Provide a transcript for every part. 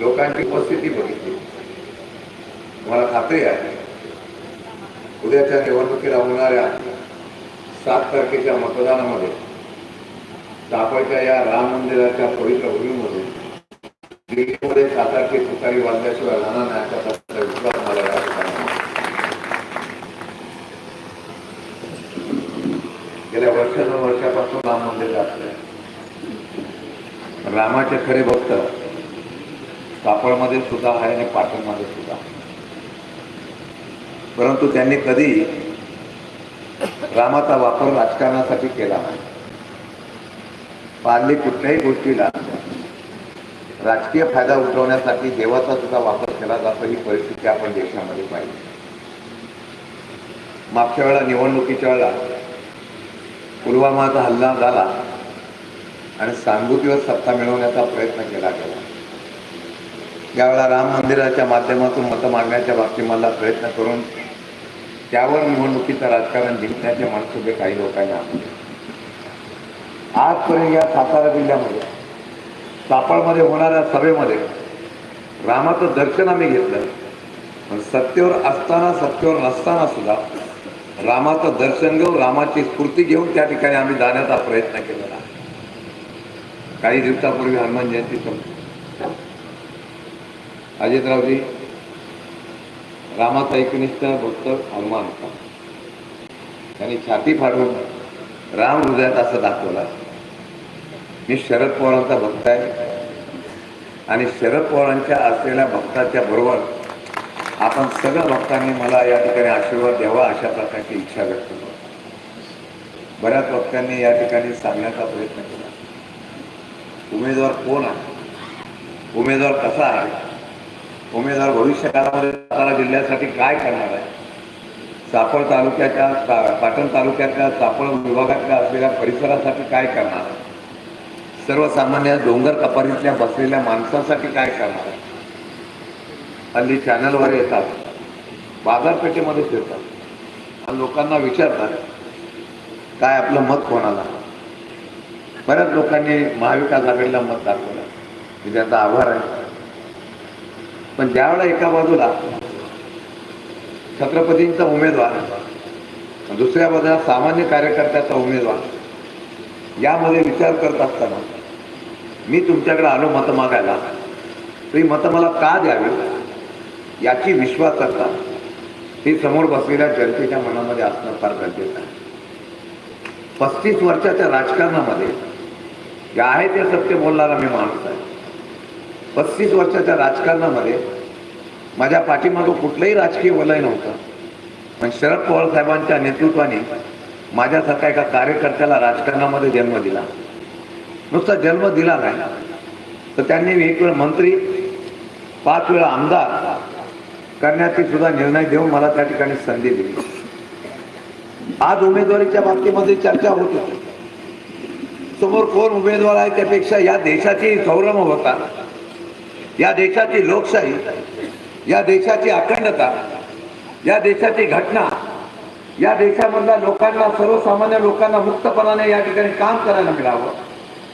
लोकांची उपस्थिती बघितली. मला खात्री आहे. उद्याच्या निवडणुकीला होणाऱ्या सात तारखेच्या मतदानामध्ये दापोलीच्या या राम मंदिराच्या पवित्र भूमीमध्ये दिल्लीमध्ये सात तारखे तुतारी वाजल्याशिवाय राहणार नाही विश्वास मला या गेल्या वर्ष दोन वर्षापासून राम मंदिर असलंय रामाचे खरे भक्त कापडमध्ये सुद्धा आहे आणि पाटणमध्ये सुद्धा आहे. परंतु त्यांनी कधी रामाचा वापर राजकारणासाठी केला नाही. पारली कुठल्याही गोष्टीला राजकीय फायदा उठवण्यासाठी देवाचा सुद्धा वापर केला जातो ही परिस्थिती आपण देशामध्ये पाहिली. मागच्या वेळा निवडणुकीच्या वेळा पुलवामाचा हल्ला झाला आणि सांगुतीवर सत्ता मिळवण्याचा प्रयत्न केला गेला. यावेळेला राम मंदिराच्या माध्यमातून मतं मागण्याच्या बाबतीत मला प्रयत्न करून त्यावर निवडणुकीचं राजकारण जिंकण्याचे मनसुबे काही लोकांनी आणले. आजपर्यंत या सातारा जिल्ह्यामध्ये सापळमध्ये होणाऱ्या सभेमध्ये रामाचं दर्शन आम्ही घेतलं. पण सत्तेवर असताना सत्तेवर नसताना सुद्धा रामाचं दर्शन घेऊन रामाची स्फूर्ती घेऊन त्या ठिकाणी आम्ही जाण्याचा प्रयत्न केलेला काही दिवसापूर्वी हनुमान जयंती संपली. अजितरावजी रामाचा एकनिष्ठ भक्त हनुमान. होता त्यांनी छाती फाडून राम हृदयात असं दाखवलं. मी शरद पवारांचा भक्त आहे. आणि शरद पवारांच्या असलेल्या भक्ताच्या बरोबर आपण सगळ्या भक्तांनी मला या ठिकाणी आशीर्वाद द्यावा अशा प्रकारची इच्छा व्यक्त करतो. बऱ्याच भक्तांनी या ठिकाणी सांगण्याचा प्रयत्न केला. उमेदवार कोण आहे? उमेदवार कसा आहे? उमेदवार भविष्य काळामध्ये सातारा जिल्ह्यासाठी काय करणार आहे? चापळ तालुक्याच्या ता- पाटण तालुक्यातल्या चापळ विभागातल्या असलेल्या परिसरासाठी काय करणार आहे? सर्वसामान्य डोंगर कपारीतल्या बसलेल्या माणसासाठी काय करणार आहे? हल्ली चॅनलवर येतात. बाजारपेठेमध्ये फिरतात. आणि लोकांना विचारतात काय आपलं मत कोणाला? बऱ्याच लोकांनी महाविकास आघाडीला मत दाखवलं. मी त्यांचा आभार आहे. पण ज्यावेळेला एका बाजूला छत्रपतींचा उमेदवार दुसऱ्या बाजूला सामान्य कार्यकर्त्याचा उमेदवार यामध्ये विचार करत असताना मी तुमच्याकडे आलो मतं मागायला. तर ही मतं मला का द्यावी याची विश्वासार्हता ही समोर बसलेल्या जनतेच्या मनामध्ये असणं फार गरजेचं आहे. पस्तीस वर्षाच्या राजकारणामध्ये जे आहे ते सत्य बोलणारा मी माणूस आहे. पस्तीस वर्षाच्या राजकारणामध्ये माझ्या पाठीमागं कुठलंही राजकीय वलय नव्हतं. पण शरद पवार साहेबांच्या नेतृत्वाने माझ्यासारख्या एका कार्यकर्त्याला राजकारणामध्ये जन्म दिला. नुसता जन्म दिला नाही तर त्यांनी एक वेळ मंत्री पाच वेळा आमदार करण्याचे सुद्धा निर्णय देऊन मला त्या ठिकाणी संधी दिली. आज उमेदवारीच्या बाबतीमध्ये चर्चा होत होती. समोर कोण उमेदवार आहे त्यापेक्षा या देशाची सौरम होता. या देशाची लोकशाही या देशाची अखंडता या देशाची घटना या देशामधल्या लोकांना सर्वसामान्य लोकांना मुक्तपणाने या ठिकाणी काम करायला मिळावं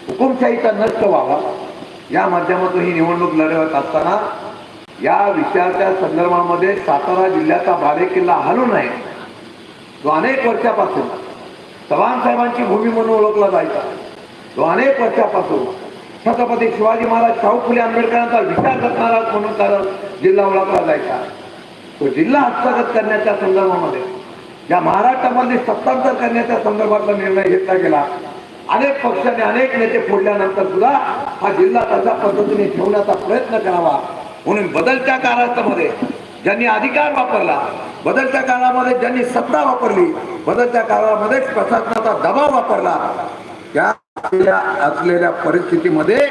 हुकुमशाहीचा नष्ट व्हावा या माध्यमातून ही निवडणूक लढवत असताना या विषयाच्या संदर्भामध्ये सातारा जिल्ह्याचा बालेकिल्ला हलू नये. तो अनेक वर्षापासून चव्हाण साहेबांची भूमी म्हणून ओळखला जायचा. तो अनेक वर्षापासून छत्रपती शिवाजी महाराज शाहू फुले आंबेडकरांचा विचार करणारा म्हणून कारण जिल्हा ओळखला जायचा. तो जिल्हा हस्तगत करण्याच्या संदर्भामध्ये या महाराष्ट्रामध्ये सत्तांतर करण्याच्या संदर्भातला निर्णय घेतला गेला. अनेक पक्षाने अनेक नेते फोडल्यानंतर सुद्धा हा जिल्हा तशा पद्धतीने ठेवण्याचा प्रयत्न करावा. म्हणून बदलत्या काळामध्ये ज्यांनी अधिकार वापरला बदलत्या काळामध्ये ज्यांनी सत्ता वापरली बदलत्या काळामध्ये प्रशासनाचा दबाव वापरला त्या असलेल्या असलेल्या परिस्थितीमध्ये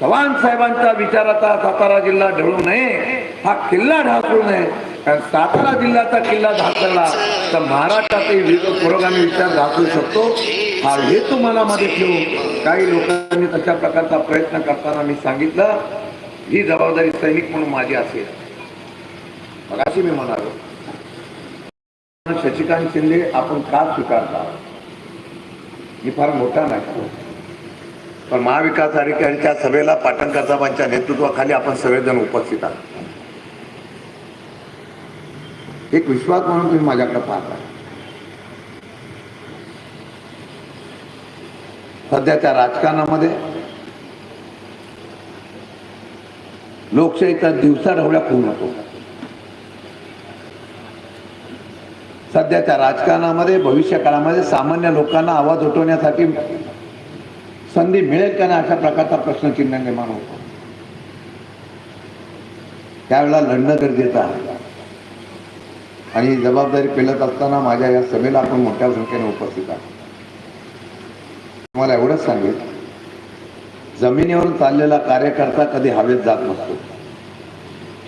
चव्हाण साहेबांच्या विचाराचा सातारा जिल्हा ढळू नये हा किल्ला ढासळू नये. कारण सातारा जिल्ह्याचा किल्ला ढासळला तर महाराष्ट्रातही विरोध पुरोगामी विचार ढासळू शकतो. हा हेतू मनामध्ये ठेवून काही लोकांनी तशा प्रकारचा प्रयत्न करताना मी सांगितलं. ही जबाबदारी सैनिक म्हणून माझी असेल. मग अशी मी म्हणालो शशिकांत शिंदे आपण का स्वीकारता? ही फार मोठा नाही. पण महाविकास आघाडीच्या सभेला पाटणकर साहेबांच्या नेतृत्वाखाली आपण सगळेजण उपस्थित आहात. एक विश्वास म्हणून तुम्ही माझ्याकडे पाहता. सध्याच्या राजकारणामध्ये लोकशाहीचा दिवसा ढवळ्या पूर्ण होतो सध्याच्या राजकारणामध्ये भविष्य काळामध्ये सामान्य लोकांना आवाज उठवण्यासाठी संधी मिळेल का नाही अशा प्रकारचा प्रश्नचिन्ह निर्माण होतो. त्यावेळेला लढणं गरजेचं आहे. आणि जबाबदारी पेलत असताना माझ्या या सभेला आपण मोठ्या संख्येने उपस्थित आहोत. तुम्हाला एवढंच सांगेल जमिनीवर चाललेला कार्यकर्ता कधी हवेत जात नसतो.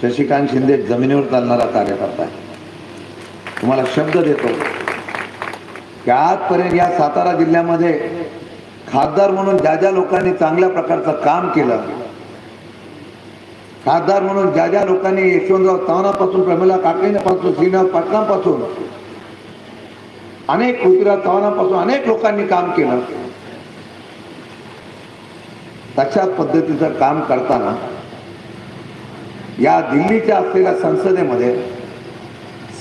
शशिकांत शिंदे जमिनीवर चालणारा कार्यकर्ता आहे. तुम्हाला शब्द देतो. की आजपर्यंत या सातारा जिल्ह्यामध्ये खासदार म्हणून ज्या ज्या लोकांनी चांगल्या प्रकारचं काम केलं खासदार म्हणून ज्या ज्या लोकांनी यशवंतराव चव्हाणापासून प्रमिला काकडेपासून श्रीनाथ पाटलांपासून अनेक पृथ्वीराज चव्हाणापासून अनेक लोकांनी काम केलं. तशाच पद्धतीचं काम करताना या दिल्लीच्या असलेल्या संसदेमध्ये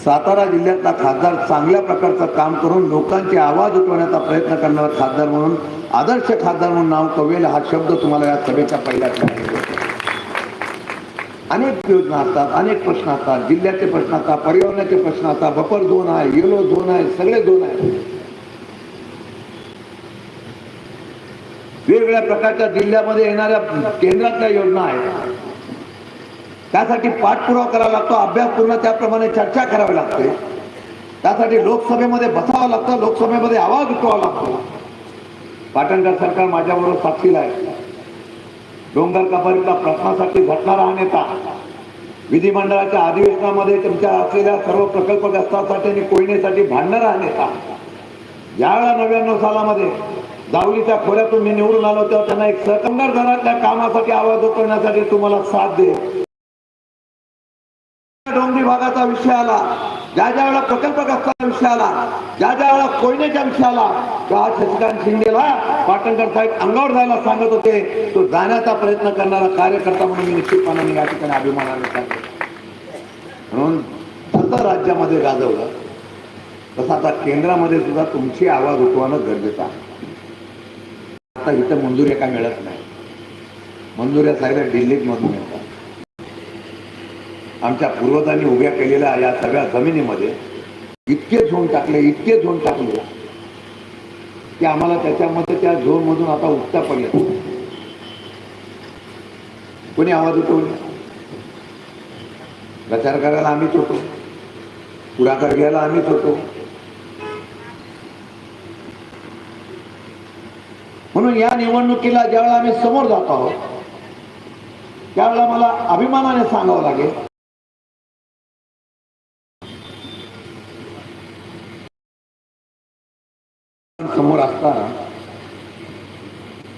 सातारा जिल्ह्यातला खासदार चांगल्या प्रकारचं काम करून लोकांचे आवाज उठवण्याचा प्रयत्न करणारा खासदार म्हणून आदर्श खासदार म्हणून नाव कवेल हा शब्द तुम्हाला या सभेच्या पहिल्या अनेक योजना असतात अनेक प्रश्न असतात. जिल्ह्याचे प्रश्न असतात पर्यावरणाचे प्रश्न असतात. बफर झोन आहे येलो झोन आहे सगळे झोन आहे वेगवेगळ्या प्रकारच्या जिल्ह्यामध्ये येणाऱ्या केंद्रातल्या योजना आहेत. त्यासाठी पाठपुरावा करावा लागतो अभ्यासपूर्ण त्याप्रमाणे चर्चा करावी लागते. त्यासाठी लोकसभेमध्ये बसावं लागतं लोकसभेमध्ये आवाज उठवावा लागतो. पाटणकर सरकार माझ्याबरोबर साक्षीला आहे. डोंगर कपारीतला प्रश्नासाठी झटणारा हा नेता. विधिमंडळाच्या अधिवेशनामध्ये तुमच्या असलेल्या सर्व प्रकल्पग्रस्तांसाठी आणि कोयनेसाठी भांडणारा हा नेता. ज्यावेळेला नव्याण्णव सालामध्ये दावलीच्या खोऱ्यातून मी निवडून आलो तेव्हा त्यांना एक सकंदर घरातल्या कामासाठी आवाज उठवण्यासाठी तुम्हाला साथ दे विभागाचा भागाचा विषय आला ज्या ज्या वेळेला प्रकल्पग्रस्ताचा विषय आला ज्या ज्या वेळा कोयनेच्या विषय आला तेव्हा शशिकांत शिंदेला पाटणकर साहेब अंगावर जायला सांगत होते तो जाण्याचा प्रयत्न करणारा कार्यकर्ता म्हणून मी निश्चितपणाने या ठिकाणी अभिमानाने सांगतो म्हणून जसं राज्यामध्ये गाजवलं तसं आता केंद्रामध्ये सुद्धा तुमची आवाज उठवणं गरजेचं आहे. आता इथं मंजुऱ्या काय मिळत नाही. मंजुऱ्या साहेब दिल्लीत मधून आमच्या पूर्वजांनी उभ्या केलेल्या या सगळ्या जमिनीमध्ये इतके झोन टाकले इतके झोन टाकले की आम्हाला त्याच्यामध्ये त्या झोन मधून आता उठता पडल्या कोणी आवाज उठवले प्रचार करायला आम्हीच होतो. पुढाकार घ्यायला आम्हीच होतो. म्हणून या निवडणुकीला ज्यावेळेला आम्ही समोर जात आहोत त्यावेळेला मला अभिमानाने सांगावं लागेल समोर असताना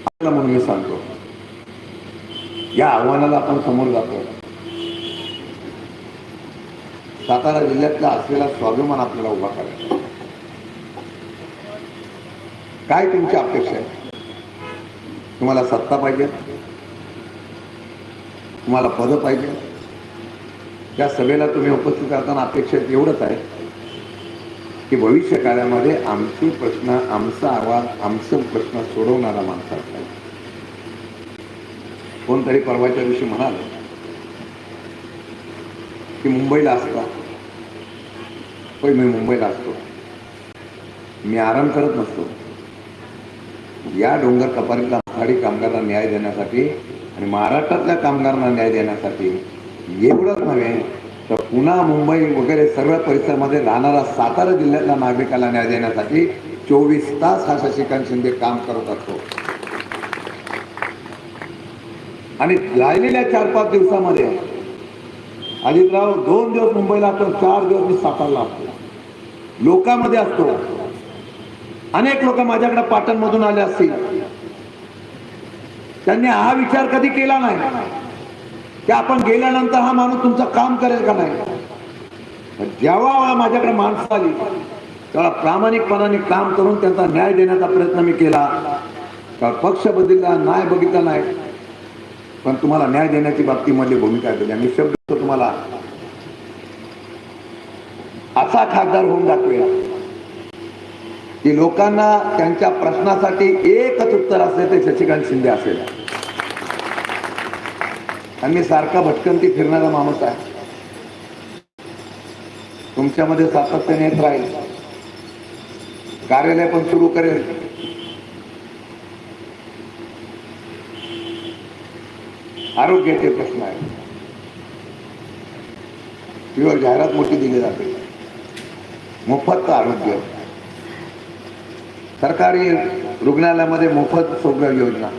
आपल्याला म्हणून मी सांगतो या आव्हानाला आपण समोर जातो. सातारा जिल्ह्यातला असलेला स्वाभिमान आपल्याला उभा करायचा काय तुमची अपेक्षा आहे? तुम्हाला सत्ता पाहिजे? तुम्हाला पद पाहिजे? त्या सभेला तुम्ही उपस्थित करताना अपेक्षा एवढंच आहे. की भविष्य काळामध्ये आमचे प्रश्न आमचा आवाज आमचं प्रश्न सोडवणारा माणसा कोणतरी परवाच्या दिवशी म्हणाल की मुंबईला असता. होय मी मुंबईला असतो. मी आराम करत नसतो. या डोंगर कपारीतला आखाडी कामगारांना न्याय देण्यासाठी आणि महाराष्ट्रातल्या कामगारांना न्याय देण्यासाठी एवढंच नव्हे तर पुन्हा मुंबई वगैरे सर्व परिसरामध्ये राहणारा सातारा जिल्ह्यातल्या नागरिकाला न्याय देण्यासाठी चोवीस तास हा शशिकांत शिंदे काम करत असतो. आणि राहिलेल्या चार पाच दिवसामध्ये अजितराव दोन दिवस मुंबईला असतो चार दिवस मी सातारला असतो. लोकांमध्ये असतो. अनेक लोक माझ्याकडे पाटणमधून आले असतील. त्यांनी हा विचार कधी केला नाही? की आपण गेल्यानंतर हा माणूस तुमचं काम करेल का नाही? जेव्हा माझ्याकडे माणसं आली तेव्हा प्रामाणिकपणाने काम करून त्यांचा न्याय देण्याचा प्रयत्न मी केला. तर पक्ष बदलला न्याय बघितला नाही. पण तुम्हाला न्याय देण्याची बाबतीमध्ये भूमिका दिली. मी शब्द तुम्हाला असा खासदार होऊन दाखवेल. की लोकांना त्यांच्या प्रश्नासाठी एकच उत्तर असेल ते शशिकांत शिंदे असेल. आणि मी सारखा भटकंती फिरणारा माणूस आहे. तुमच्यामध्ये सातत्याने येत राहील. कार्यालय पण सुरू करेल. आरोग्याचे प्रश्न आहेत. किंवा जाहिरात मोठी दिली जाते. मोफत आरोग्य. सरकारी रुग्णालयामध्ये मोफत सौर योजना.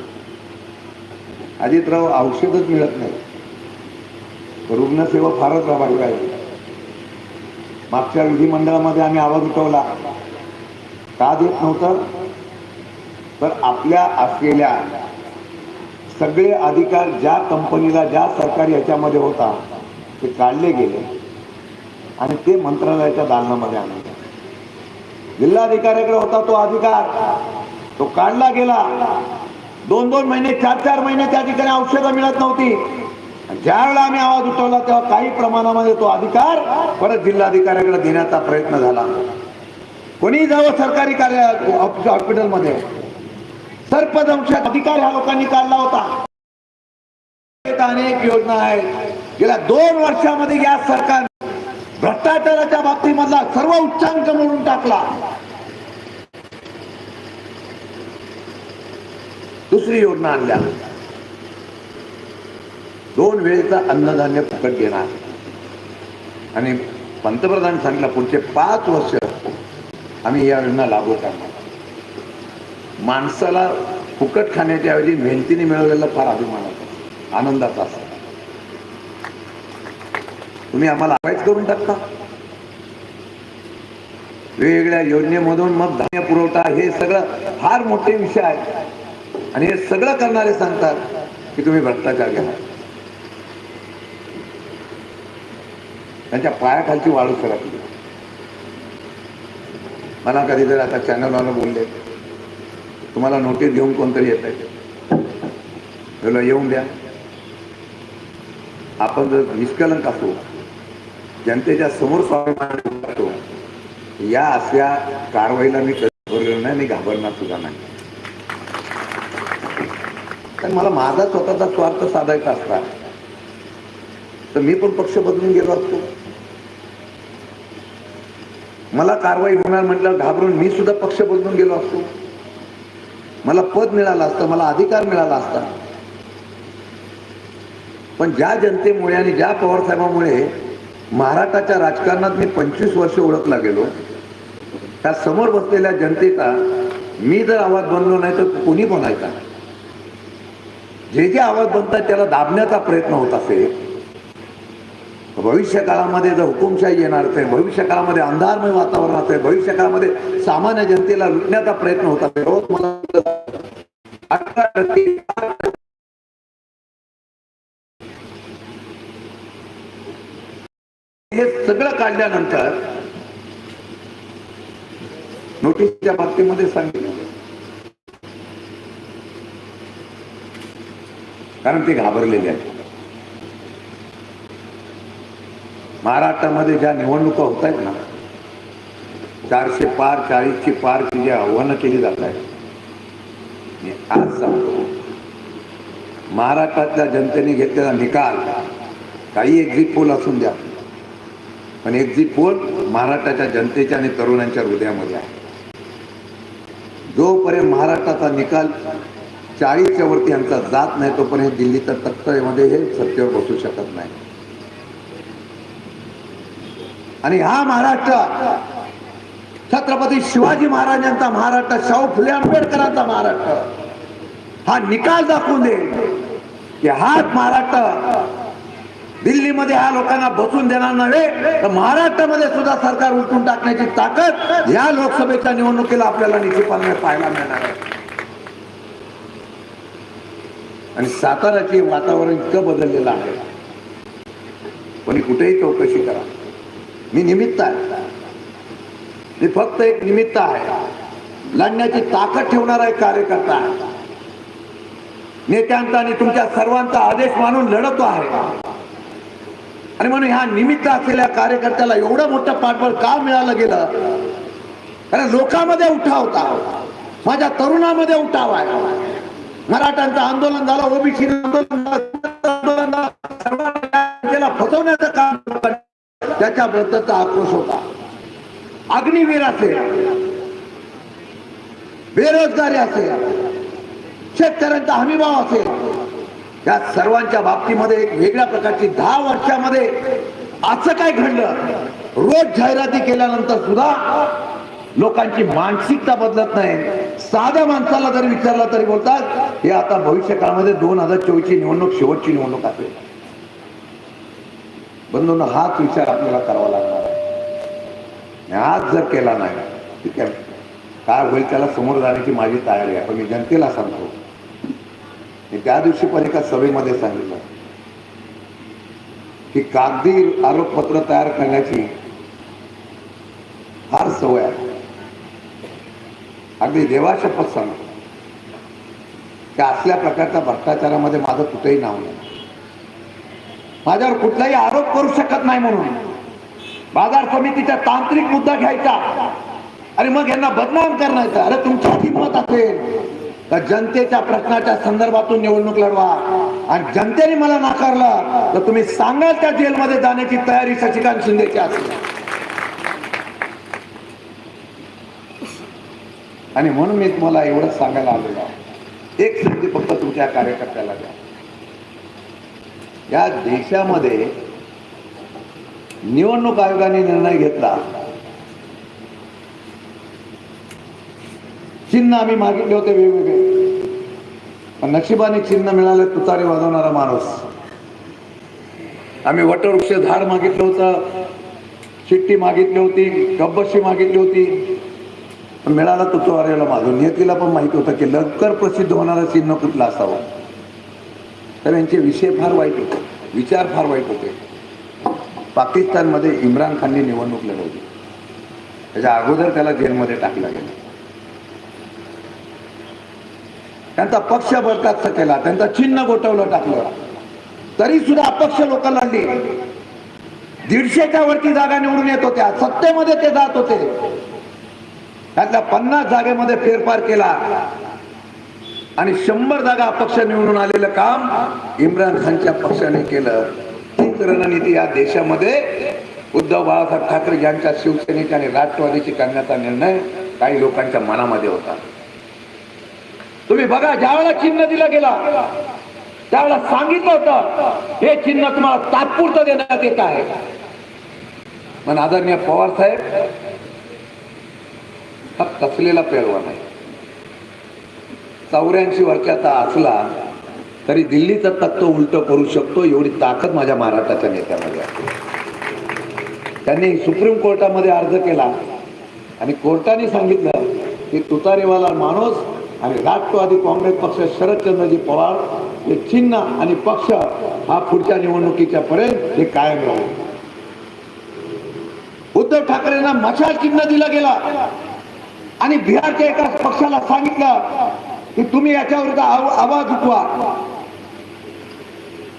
अजितराव औषधच मिळत नाही. रुग्णसेवा फारच प्रभावी आहे. मागच्या विधिमंडळामध्ये आम्ही आवाज उठवला. का देत नव्हतं? तर आपल्या असलेल्या सगळे अधिकार ज्या कंपनीला ज्या सरकारी याच्यामध्ये होता ते काढले गेले आणि ते मंत्रालयाच्या दालनामध्ये आणले. जिल्हाधिकाऱ्याकडे होता तो अधिकार. तो काढला गेला. दोन दोन महिने चार चार महिने त्या ठिकाणी औषधं मिळत नव्हती. ज्या वेळेला आम्ही आवाज उठवला तेव्हा काही प्रमाणामध्ये तो अधिकार परत जिल्हाधिकाऱ्याकडे देण्याचा प्रयत्न झाला. कोणी जावं सरकारी कार्य हॉस्पिटलमध्ये. सर्पदंशात अधिकार ह्या लोकांनी काढला होता. अनेक योजना आहेत. गेल्या दोन वर्षामध्ये या सरकार भ्रष्टाचाराच्या बाबतीमधला सर्व उच्चांक मोडून टाकला. दुसरी योजना आणल्या. दोन वेळेचं अन्नधान्य फुकट देणार आणि पंतप्रधान सांगितलं पुढचे पाच वर्ष आम्ही या योजना लागू करणार. माणसाला फुकट खाण्याच्या ऐवजी मेहनतीने मिळवलेला फार अभिमान होता. आनंदाचा असतो तुम्ही आम्हाला अभ्यास करून टाकता. वेगवेगळ्या योजनेमधून मग धान्य पुरवठा हे सगळं फार मोठे विषय आहेत. आणि हे सगळं करणारे सांगतात की तुम्ही भ्रष्टाचार घ्या. त्यांच्या पायाखालची वाळू सरकली. मला कधीतरी आता चॅनलवाला बोलले तुम्हाला नोटीस घेऊन कोणतरी येत आहे येऊन द्या. आपण जर निष्कलंक असू जनतेच्या समोर स्वाभिमान या अशा कारवाईला मी घाबरलेलो नाही मी घाबरणार सुद्धा नाही. कारण मला माझा स्वतःचा स्वार्थ साधायचा असता. तर मी पण पक्ष बदलून गेलो असतो. मला कारवाई होणार म्हटलं घाबरून मी सुद्धा पक्ष बदलून गेलो असतो. मला पद मिळालं असतं मला अधिकार मिळाला असता. पण ज्या जनतेमुळे आणि ज्या पवारसाहेबांमुळे महाराष्ट्राच्या राजकारणात मी पंचवीस वर्ष ओळखला गेलो त्या समोर बसलेल्या जनतेचा मी जर आवाज बनलो नाही तर कोणी बनायचा जे जे आवाज बनतात त्याला दाबण्याचा प्रयत्न होत असेल भविष्य काळामध्ये जर हुकुमशाही येणार असेल भविष्य काळामध्ये अंधारमय वातावरण असेल भविष्य काळामध्ये सामान्य जनतेला लुटण्याचा प्रयत्न होत असेल रोज मला हे सगळं काढल्यानंतर नोटीसच्या बाबतीमध्ये सांगितलं. कारण ते घाबरलेले आहेत. महाराष्ट्रामध्ये ज्या निवडणुका होत आहेत ना चारशे पार चाळीसशे पारची जी आव्हानं केली जात आहेत मी आज सांगतो महाराष्ट्रातल्या जनतेने घेतलेला निकाल काही एक्झिट पोल असून द्या पण एक्झिट पोल महाराष्ट्राच्या जनतेच्या आणि तरुणांच्या हृदयामध्ये आहे. जोपर्यंत महाराष्ट्राचा निकाल चाळीसच्या वरती यांचा जात नाही तोपर्यंत दिल्लीच्या तख्तामध्ये हे सत्तेवर बसू शकत नाही. आणि हा महाराष्ट्र छत्रपती शिवाजी महाराजांचा महाराष्ट्र शाहू फुले आंबेडकरांचा महाराष्ट्र हा निकाल दाखवून देईल की हाच महाराष्ट्र दिल्लीमध्ये ह्या लोकांना बसून देणार नव्हे तर महाराष्ट्रामध्ये सुद्धा सरकार उलटून टाकण्याची ताकद या लोकसभेच्या निवडणुकीला आपल्याला निश्चितपणे पाहायला मिळणार आहे. आणि साताराचे वातावरण इतकं बदललेलं आहे. कोणी कुठेही चौकशी करा. मी निमित्त आहे. मी फक्त एक निमित्त आहे. लढण्याची ताकद ठेवणारा एक कार्यकर्ता आहे. नेत्यांचा आणि तुमच्या सर्वांचा आदेश मानून लढतो आहे. आणि म्हणून ह्या निमित्त असलेल्या कार्यकर्त्याला एवढं मोठं पाठबळ का मिळालं गेलं? कारण लोकांमध्ये उठाव होता. माझ्या तरुणामध्ये उठाव आहे. मराठ्यांचं आंदोलन झालं ओबीसी आंदोलन झालं, आंदोलन सर्वांना फसवण्याचं काम त्याच्याबद्दलचा आक्रोश होता. अग्निवीर असेल बेरोजगारी असेल शेतकऱ्यांचा हमीभाव असेल या सर्वांच्या बाबतीमध्ये एक वेगळ्या प्रकारची दहा वर्षामध्ये असं काय घडलं? रोज जाहिराती केल्यानंतर सुद्धा लोकांची मानसिकता बदलत नाही. साध्या माणसाला जर विचारला तरी बोलतात हे आता भविष्य काळामध्ये दोन हजार चोवीसची निवडणूक शेवटची निवडणूक असेल बंधून हाच विचार आपल्याला करावा लागणार आहे. आज जर केला नाही ठीक आहे? काय होईल त्याला समोर जाण्याची माझी तयारी आहे. पण मी जनतेला सांगतो. मी त्या दिवशी पण एका सभेमध्ये सांगितलं की कागदी आरोपपत्र तयार करण्याची फार सवय आहे. अगदी देवाशपथ सांगतो. की असल्या प्रकारच्या भ्रष्टाचारामध्ये माझं कुठेही नाव नाही. माझ्यावर कुठलाही आरोप करू शकत नाही म्हणून. बाजार समितीचा तांत्रिक मुद्दा घ्यायचा. आणि मग यांना बदनाम करण्याचा अरे तुमची किंमत असेल. तर जनतेच्या प्रश्नाच्या संदर्भातून निवडणूक लढवा. आणि जनतेने मला नाकारलं तर तुम्ही सांगाल त्या जेलमध्ये जाण्याची तयारी शशिकांत शिंदेची असेल. आणि म्हणून मी तुम्हाला एवढंच सांगायला आलेलो आहे. एक संधी फक्त तुमच्या कार्यकर्त्याला द्या. या देशामध्ये निवडणूक आयोगाने निर्णय घेतला. चिन्ह आम्ही मागितले होते वेगवेगळे. पण नशिबाने चिन्ह मिळाले तुतारे वाजवणारा माणूस. आम्ही वटवृक्ष झाड मागितलं होतं. चिठ्ठी मागितली होती गब्बशी मागितली होती. पण मिळाला तुतारीला माझून नियतीला पण माहिती होतं की लवकर प्रसिद्ध होणारा चिन्ह कुठला असावा? तर यांचे विषय फार वाईट होते. विचार फार वाईट होते. पाकिस्तानमध्ये इम्रान खानने निवडणूक लढवली. त्याच्या अगोदर त्याला जेलमध्ये टाकला गेला. त्यांचा पक्ष बरखास्त केला. त्यांचा चिन्ह गोठवलं टाकलं. तरी सुद्धा अपक्ष लोक लढली. दीडशेच्या वरती जागा निवडून येत होत्या. सत्तेमध्ये ते जात होते. त्यातल्या पन्नास जागेमध्ये फेरफार केला. आणि शंभर जागा अपक्ष निवडून आलेलं काम इम्रान खानच्या पक्षाने केलं. तीच रणनीती या देशामध्ये उद्धव बाळासाहेब ठाकरे यांच्या शिवसेनेच्या आणि राष्ट्रवादीची करण्याचा निर्णय काही लोकांच्या मनामध्ये होता. तुम्ही बघा ज्यावेळेला चिन्ह दिला गेला त्यावेळेला सांगितलं होतं हे चिन्ह तुम्हाला तात्पुरतं देण्यात येत आहे. पण आदरणीय पवार साहेब हा कसलेला पेळवा नाही चौऱ्याऐंशी वर्षाचा असला तरी दिल्लीचं तत्व उलट करू शकतो एवढी ताकद माझ्या महाराष्ट्राच्या नेत्यामध्ये आहे. त्यांनी सुप्रीम कोर्टामध्ये अर्ज केला आणि कोर्टाने सांगितलं की तुतारेवाला माणूस आणि राष्ट्रवादी काँग्रेस पक्ष शरदचंद्रजी पवार हे चिन्ह आणि पक्ष हा पुढच्या निवडणुकीच्या पर्यंत हे कायम राहील. उद्धव ठाकरेंना मशाल चिन्ह दिला गेला. आणि बिहारच्या एका पक्षाला सांगितलं की तुम्ही याच्यावर आवाज उठवा.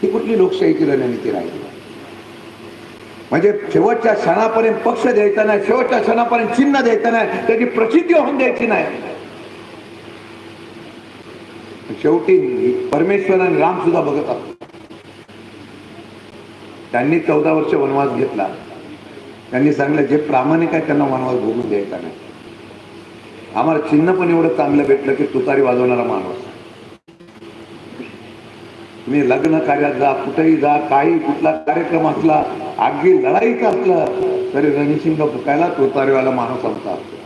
ही कुठली लोकशाहीची रणनीती राहिली? म्हणजे शेवटच्या क्षणापर्यंत पक्ष द्यायचा नाही शेवटच्या क्षणापर्यंत चिन्ह द्यायचं नाही त्याची प्रसिद्धी होऊन द्यायची नाही. शेवटी परमेश्वर आणि राम सुद्धा बघत असतो त्यांनी चौदा वर्ष वनवास घेतला. त्यांनी सांगितलं जे प्रामाणिक आहे त्यांना वनवास भोगून द्यायचा नाही. आम्हाला चिन्ह पण एवढं चांगलं भेटलं की तुतारी वाजवणारा माणूस तुम्ही लग्न कार्यात जा कुठेही जा काही कुठला कार्यक्रम असला अगदी लढाईचा असलं तरी रणसिंग फुकायला तुतारीवाला माणूस आमचा असतो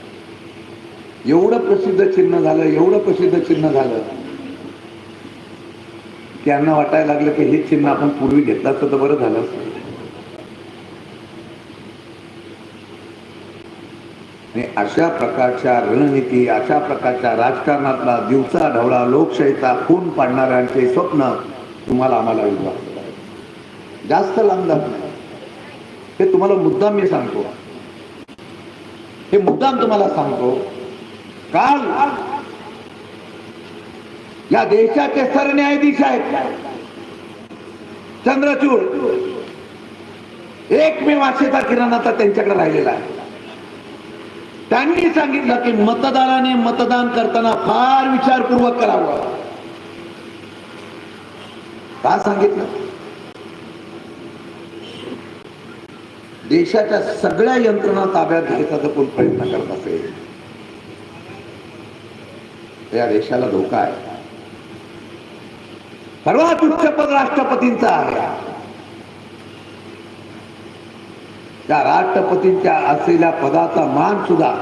एवढं प्रसिद्ध चिन्ह झालं एवढं प्रसिद्ध चिन्ह झालं त्यांना वाटायला लागलं की हे चिन्ह आपण पूर्वी घेतलं असतं तर बरं झालं असतं. आणि अशा प्रकारच्या रणनीती अशा प्रकारच्या राजकारणातला दिवसा ढवळा लोकशाहीचा खून पाडणाऱ्यांचे स्वप्न तुम्हाला आम्हाला विश्वास जास्त लांब जात नाही. हे तुम्हाला मुद्दाम मी सांगतो. हे मुद्दाम तुम्हाला सांगतो. काल या देशाचे सरन्यायाधीश आहेत चंद्रचूड. एकमेव आशेचा किरण आता त्यांच्याकडे राहिलेला आहे. त्यांनी सांगितलं की मतदाराने मतदान करताना फार विचारपूर्वक करावं. का सांगितलं? देशाच्या सगळ्या यंत्रणा ताब्यात घ्यायचा जर कोण प्रयत्न करत असेल? या देशाला धोका आहे. सर्वात उच्च पद राष्ट्रपतींचा आहे. त्या राष्ट्रपतींच्या असलेल्या पदाचा मान सुद्धा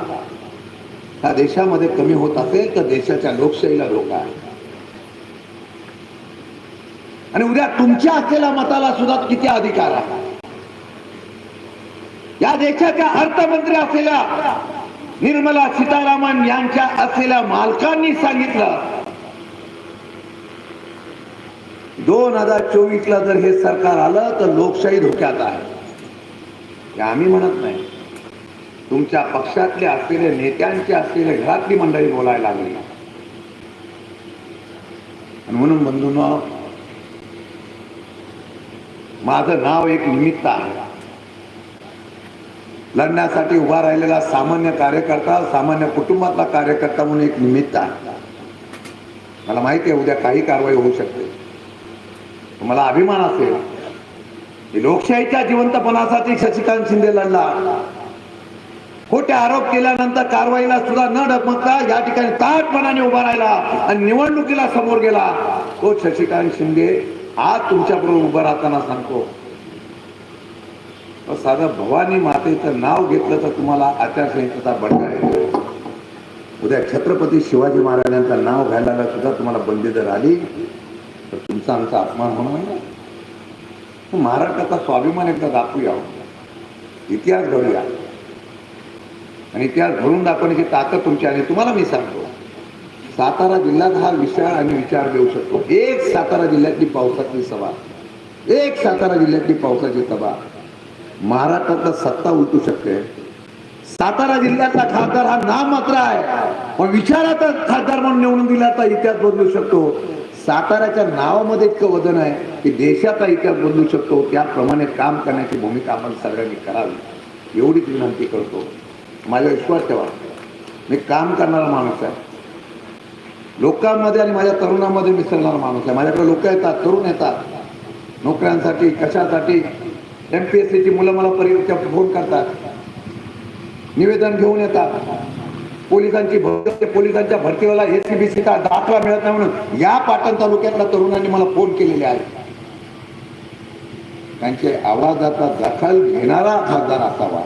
त्या देशामध्ये कमी होत असेल तर देशाच्या लोकशाहीला धोका आहे. आणि उद्या तुमच्या असलेल्या मताला सुद्धा किती अधिकार आहे? या देशाच्या अर्थमंत्री असलेल्या निर्मला सीतारामन यांच्या असलेल्या मालकांनी सांगितलं दोन हजार चोवीस ला जर हे सरकार आलं तर लोकशाही धोक्यात आहे. हे आम्ही म्हणत नाही. तुमच्या पक्षातले असलेले नेत्यांचे असलेले घरातली मंडळी बोलायला लागली. आणि म्हणून बंधून माझं नाव एक निमित्त आहे. लढण्यासाठी उभा राहिलेला सामान्य कार्यकर्ता सामान्य कुटुंबातला कार्यकर्ता म्हणून एक निमित्त आहे. मला माहिती आहे उद्या काही कारवाई होऊ शकते. मला अभिमान असेल. लोकशाहीच्या जिवंतपणासाठी शशिकांत शिंदे लढला. खोटे आरोप केल्यानंतर कारवाईला सुद्धा न डगमगता या ठिकाणी ताटपणाने उभा राहिला आणि निवडणुकीला समोर गेला. तो शशिकांत शिंदे आज तुमच्याबरोबर उभा राहताना सांगतो. साधं भवानी मातेचं नाव घेतलं तर तुम्हाला आचारसंहितेचा बंड आहे. उद्या छत्रपती शिवाजी महाराजांचं नाव घालायला सुद्धा तुम्हाला बंदी जर आली. तर तुमचा आमचा अपमान होणार नाही. महाराष्ट्राचा स्वाभिमान एकदा दाखवूया. इतिहास घडूया. आणि इतिहास घडून दाखवण्याची ताकद तुमची आणि तुम्हाला मी सांगतो सातारा जिल्ह्यात हा विशाळ आणि विचार देऊ शकतो. एक सातारा जिल्ह्यातली पावसाची सभा. एक सातारा जिल्ह्यातली पावसाची सभा. महाराष्ट्रातला सत्ता उलटू शकते. सातारा जिल्ह्याचा खासदार हा नाम मात्र आहे. पण विचाराचा खासदार म्हणून निवडून दिला तर इतिहास बदलू शकतो. साताऱ्याच्या नावामध्ये इतकं वजन आहे की देशाचा इतिहास बदलू शकतो. त्याप्रमाणे काम करण्याची भूमिका आपण सगळ्यांनी करावी. एवढीच विनंती करतो. माझा विश्वास ठेवा. मी काम करणारा माणूस आहे. लोकांमध्ये आणि माझ्या तरुणामध्ये मिसळणारा माणूस आहे. माझ्याकडे लोक येतात तरुण येतात. नोकऱ्यांसाठी कशासाठी? एम पी एस सीची मुलं मला परीक्षा फोन करतात. निवेदन घेऊन येतात. पोलिसांची भरती पोलिसांच्या भरतीला एस सी बी सी का दाखला मिळत नाही म्हणून या पाटण तालुक्यातल्या तरुणांनी मला फोन केलेले आहेत. त्यांचे आवाजाचा दखल घेणारा खासदार असावा.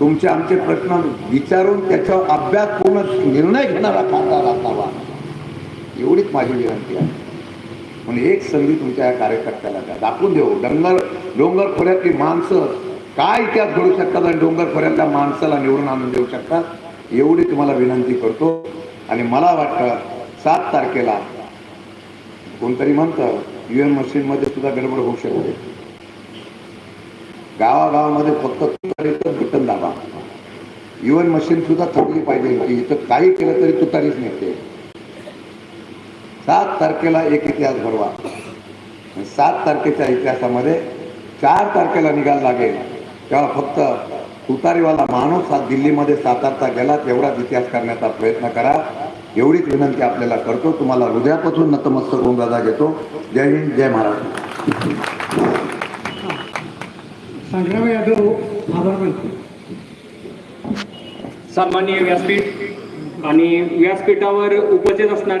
तुमचे आमचे प्रश्न विचारून त्याच्यावर अभ्यास पूर्ण निर्णय घेणारा खासदार असावा. एवढीच माझी विनंती आहे. म्हणून एक संधी तुमच्या या कार्यकर्त्याला द्या. दाखवून देऊ. डोंगर डोंगर खोऱ्यातली माणसं काय इतिहास घडू शकतात आणि डोंगर माणसाला निवडून आणून देऊ शकतात एवढी तुम्हाला विनंती करतो. आणि मला वाटतं सात तारखेला कोणतरी म्हणतं यू एन मशीनमध्ये सुद्धा गडबड होऊ शकते. गावागावामध्ये फक्त तुतारीचं बटन दाबा. युएन मशीन सुद्धा थकली पाहिजे की इथं काही केलं तरी तुतारीच निघते. सात तारखेला एक इतिहास घडवा. सात तारखेच्या इतिहासामध्ये चार तारखेला निघायला लागेल. तेव्हा फक्त तुतारीवाला माणूस हा दिल्लीमध्ये सातारता गेला तेवढाच इतिहास करण्याचा प्रयत्न करा. एवढीच विनंती आपल्याला करतो. तुम्हाला हृदयापासून नतमस्तक होऊन दादा घेतो. जय हिंद जय महाराष्ट्र. संग्राम यादव आभार मानतो. सन्माननीय व्यासपीठ आणि व्यासपीठावर उपस्थित असणारे